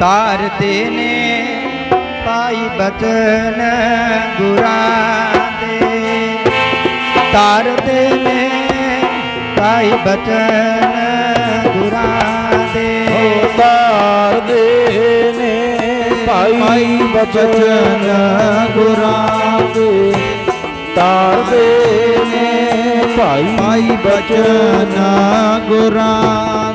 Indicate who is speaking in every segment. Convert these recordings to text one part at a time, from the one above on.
Speaker 1: ਤਾਰਦੇ ਨੇ ਪਾਈ ਬਚਨ ਗੁਰਾਂ ਦੇ ਤਾਰਦੇ ਨੇ ਪਾਈ ਬਚਨ ਗੁਰਾਂ ਦੇ
Speaker 2: ਤਾਰਦੇ ਨੇ ਭਾਈ ਬਚਨ ਗੁਰਾਂ ਦੇ ਤਾਰਦੇ ਨੇ ਭਾਈ
Speaker 1: ਪਾਈ ਬਚਨ ਗੁਰਾਂ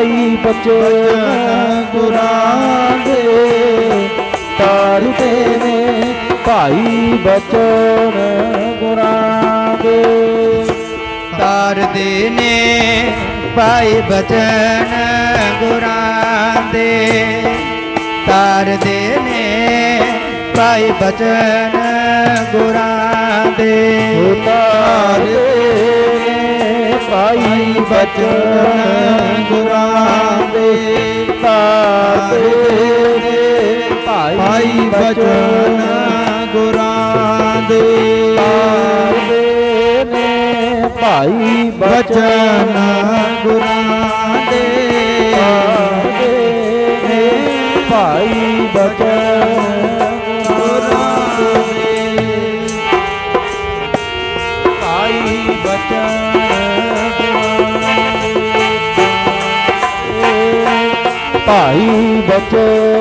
Speaker 2: ਭਾਈ ਬਚਨ ਗੁਰਾਂ ਦੇ ਤਾਰਦੇ ਨੇ ਭਾਈ ਬਚਨ ਗੁਰਾਂ ਦੇ
Speaker 1: ਤਾਰਦੇ ਨੇ ਪਾਈ ਬਚਨ ਗੁਰਾਂ ਦੇ ਤਾਰਦੇ ਨੇ ਪਾਈ ਬਚਨ ਗੁਰਾਂ ਦੇ
Speaker 2: ਤਾਰਦੇ ਨੇ ਭਾਈ ਬਚਨ ਬਚਨ
Speaker 1: ਗੁਰਾਂ ਦੇ
Speaker 2: ਤਾਰਦੇ ਨੇ ਭਾਈ
Speaker 1: ਬਚਨ
Speaker 2: ਬਚਨ
Speaker 1: ਗੁਰਾਂ ਦੇ
Speaker 2: ਤਾਰਦੇ ਨੇ ਭਾਈ ਬਚਨ ਗੁਰਾਂ ਦੇ ਭਾਈ ਬਚਨ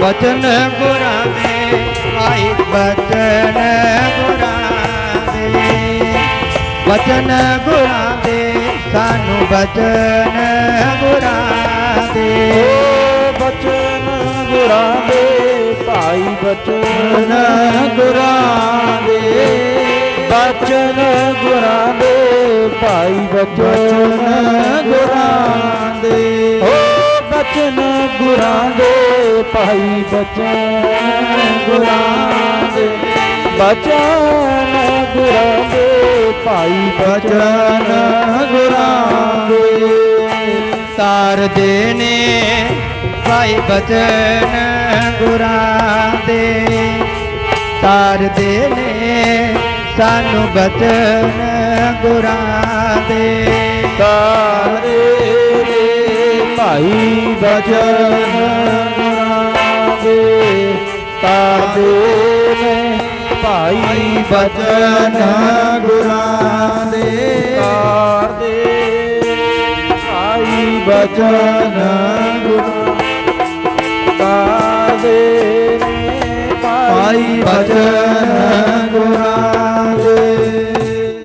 Speaker 2: ਬਚਨ ਗੁਰਾਂ ਦੇ
Speaker 1: ਆਈ ਬਚਨ ਗੁਰਾਂ ਦੇ ਬਚਨ ਗੁਰਾਂ ਦੇ ਸਾਨੂੰ ਬਚਨ ਗੁਰਾਂ ਦੇ
Speaker 2: ਬਚਨ ਗੁਰਾਂ ਦੇ ਭਾਈ ਬਚਨ ਗੁਰਾਂ ਦੇ ਬਚਨ ਗੁਰਾਂ ਦੇ ਭਾਈ ਬਚਨ ਗੁਰਾਂ ਦੇ ਓ ਬਚਨ ਗੁਰਾਂ ਦੇ ਭਾਈ ਬਚਨ ਗੁਰਾਂ ਦੇ ਬਚਨ ਗੁਰਾਂ ਦੇ ਭਾਈ ਬਚਨ ਗੁਰਾਂ ਦੇ।
Speaker 1: ਤਾਰਦੇ ਨੇ ਭਾਈ ਬਚਨ ਗੁਰਾਂ ਦੇ। ਤਾਰਦੇ ਨੇ ਸਾਨੂੰ ਬਚਨ ਗੁਰਾਂ ਦੇ।
Speaker 2: ਤਾਰੇ ਭਾਈ ਬਚਨ ਦੇ ਤਾਰੇ ਨੇ ਭਾਈ ਬਚਨ ਗੁਰਾਂ ਦੇ। ਤਾਰਦੇ ਭਾਈ ਬਚਨ ਗੁਰਾਂ ਤਾਰਦੇ ਨੇ ਭਾਈ ਬਚਨ